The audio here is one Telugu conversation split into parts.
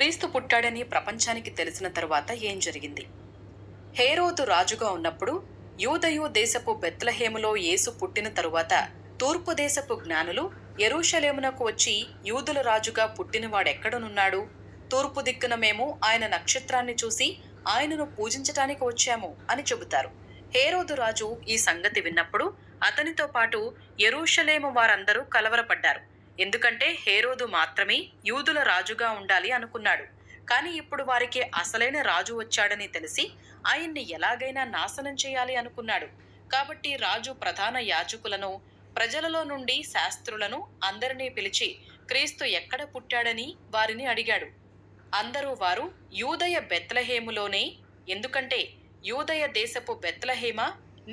క్రీస్తు పుట్టాడని ప్రపంచానికి తెలిసిన తరువాత ఏం జరిగింది? హేరోదు రాజుగా ఉన్నప్పుడు యూదయు దేశపు బెత్లహేములో యేసు పుట్టిన తరువాత తూర్పు దేశపు జ్ఞానులు ఎరూషలేమునకు వచ్చి యూదుల రాజుగా పుట్టినవాడెక్కడనున్నాడు? తూర్పు దిక్కున మేము ఆయన నక్షత్రాన్ని చూసి ఆయనను పూజించటానికి వచ్చాము అని చెబుతారు. హేరోదు రాజు ఈ సంగతి విన్నప్పుడు అతనితో పాటు ఎరూషలేము వారందరూ కలవరపడ్డారు. ఎందుకంటే హేరోదు మాత్రమే యూదుల రాజుగా ఉండాలి అనుకున్నాడు. కానీ ఇప్పుడు వారికి అసలైన రాజు వచ్చాడని తెలిసి ఆయన్ని ఎలాగైనా నాశనం చేయాలి అనుకున్నాడు. కాబట్టి రాజు ప్రధాన యాజకులను ప్రజలలో నుండి శాస్త్రులను అందరినీ పిలిచి క్రీస్తు ఎక్కడ పుట్టాడని వారిని అడిగాడు. అందరూ వారు యూదయ బెత్లహేములోనే ఎందుకంటే యూదయ దేశపు బెత్లహేమ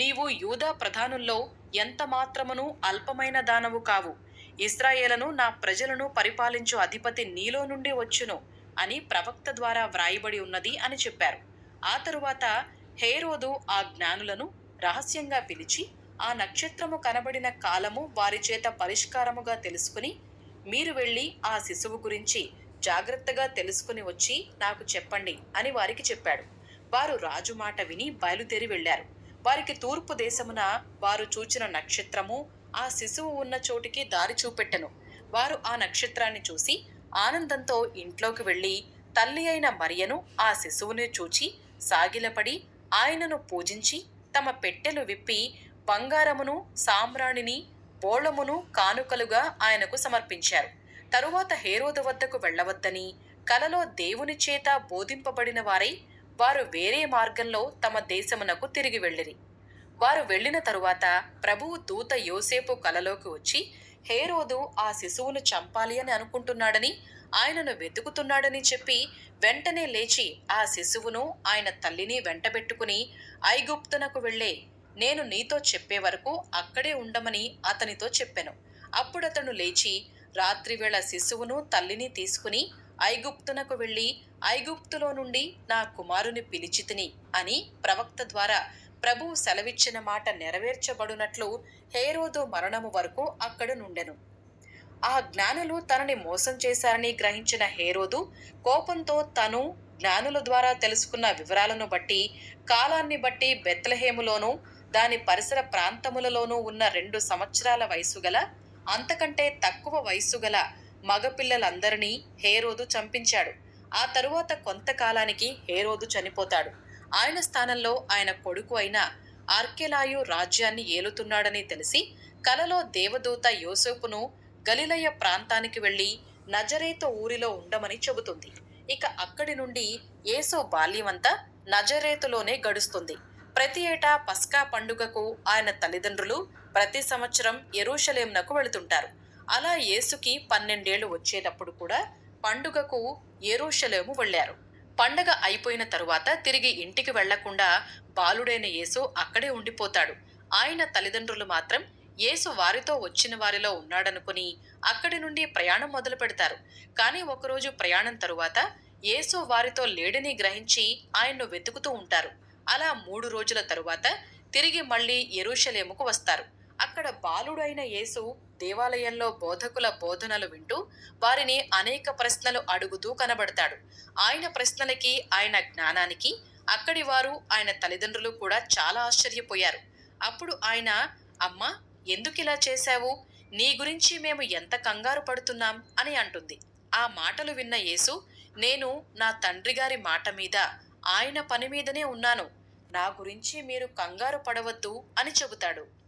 నీవు యూదా ప్రధానుల్లో ఎంత మాత్రమును అల్పమైన దానవు కావు. ఇస్రాయేలను నా ప్రజలను పరిపాలించు అధిపతి నీలో నుండి వచ్చును అని ప్రవక్త ద్వారా వ్రాయబడి ఉన్నది అని చెప్పారు. ఆ తరువాత హేరోదు ఆ జ్ఞానులను రహస్యంగా పిలిచి ఆ నక్షత్రము కనబడిన కాలము వారి చేత పరిష్కారముగా తెలుసుకుని మీరు వెళ్ళి ఆ శిశువు గురించి జాగ్రత్తగా తెలుసుకుని వచ్చి నాకు చెప్పండి అని వారికి చెప్పాడు. వారు రాజు మాట విని బయలుదేరి వెళ్ళారు. వారికి తూర్పు దేశమున వారు చూచిన నక్షత్రము ఆ శిశువు ఉన్న చోటికి దారి చూపెట్టెను. వారు ఆ నక్షత్రాన్ని చూసి ఆనందంతో ఇంట్లోకి వెళ్ళి తల్లి అయిన మరియను ఆ శిశువుని చూచి సాగిలపడి ఆయనను పూజించి తమ పెట్టెలు విప్పి బంగారమును సామ్రాణిని బోళమును కానుకలుగా ఆయనకు సమర్పించారు. తరువాత హేరోదు వద్దకు వెళ్ళవద్దని కలలో దేవుని చేత బోధింపబడిన వారై వారు వేరే మార్గంలో తమ దేశమునకు తిరిగి వెళ్ళిరి. వారు వెళ్ళిన తరువాత ప్రభువు దూత యోసేపు కలలోకి వచ్చి హేరోదు ఆ శిశువును చంపాలి అని అనుకుంటున్నాడని ఆయనను వెతుకుతున్నాడని చెప్పి వెంటనే లేచి ఆ శిశువును ఆయన తల్లిని వెంటబెట్టుకుని ఐగుప్తునకు వెళ్ళే. నేను నీతో చెప్పే వరకు అక్కడే ఉండమని అతనితో చెప్పాను. అప్పుడతను లేచి రాత్రివేళ శిశువును తల్లిని తీసుకుని ఐగుప్తునకు వెళ్ళి ఐగుప్తులో నుండి నా కుమారుని పిలిచితిని అని ప్రవక్త ద్వారా ప్రభువు సెలవిచ్చిన మాట నెరవేర్చబడునట్లు హేరోదు మరణము వరకు అక్కడ నుండెను. ఆ జ్ఞానులు తనని మోసం చేశారని గ్రహించిన హేరోదు కోపంతో తను జ్ఞానుల ద్వారా తెలుసుకున్న వివరాలను బట్టి కాలాన్ని బట్టి బెత్లహేములోనూ దాని పరిసర ప్రాంతములలోనూ ఉన్న రెండు సంవత్సరాల వయసు గల అంతకంటే తక్కువ వయస్సు గల మగపిల్లలందరినీ హేరోదు చంపించాడు. ఆ తరువాత కొంతకాలానికి హేరోదు చనిపోతాడు. ఆయన స్థానంలో ఆయన కొడుకు అయిన ఆర్కెలాయు రాజ్యాన్ని ఏలుతున్నాడని తెలిసి కలలో దేవదూత యోసేపును గలిలయ ప్రాంతానికి వెళ్ళి నజరేత ఊరిలో ఉండమని చెబుతుంది. ఇక అక్కడి నుండి యేసు బాల్యమంతా నజరేతులోనే గడుస్తుంది. ప్రతి ఏటా పస్కా పండుగకు ఆయన తల్లిదండ్రులు ప్రతి సంవత్సరం ఎరూషలేంనకు వెళుతుంటారు. అలా యేసుకి పన్నెండేళ్ళు వచ్చేటప్పుడు కూడా పండుగకు ఎరూషలేము వెళ్ళారు. పండగ అయిపోయిన తరువాత తిరిగి ఇంటికి వెళ్ళకుండా బాలుడైన యేసు అక్కడే ఉండిపోతాడు. ఆయన తల్లిదండ్రులు మాత్రం యేసు వారితో వచ్చిన వారిలో ఉన్నాడనుకుని అక్కడి నుండి ప్రయాణం మొదలు పెడతారు. కానీ ఒకరోజు ప్రయాణం తరువాత యేసు వారితో లేడని గ్రహించి ఆయన్ను వెతుకుతూ ఉంటారు. అలా మూడు రోజుల తరువాత తిరిగి మళ్ళీ ఎరుషలేముకు వస్తారు. అక్కడ బాలుడైన యేసు దేవాలయంలో బోధకుల బోధనలు వింటూ వారిని అనేక ప్రశ్నలు అడుగుతూ కనబడతాడు. ఆయన ప్రశ్నలకి ఆయన జ్ఞానానికి అక్కడి వారు ఆయన తల్లిదండ్రులు కూడా చాలా ఆశ్చర్యపోయారు. అప్పుడు ఆయన అమ్మా ఎందుకిలా చేశావు? నీ గురించి మేము ఎంత కంగారు పడుతున్నాం? అని అంటుంది. ఆ మాటలు విన్న యేసు నేను నా తండ్రి గారి మాట మీద ఆయన పని మీదనే ఉన్నాను. నా గురించి మీరు కంగారు పడవద్దు అని చెబుతాడు.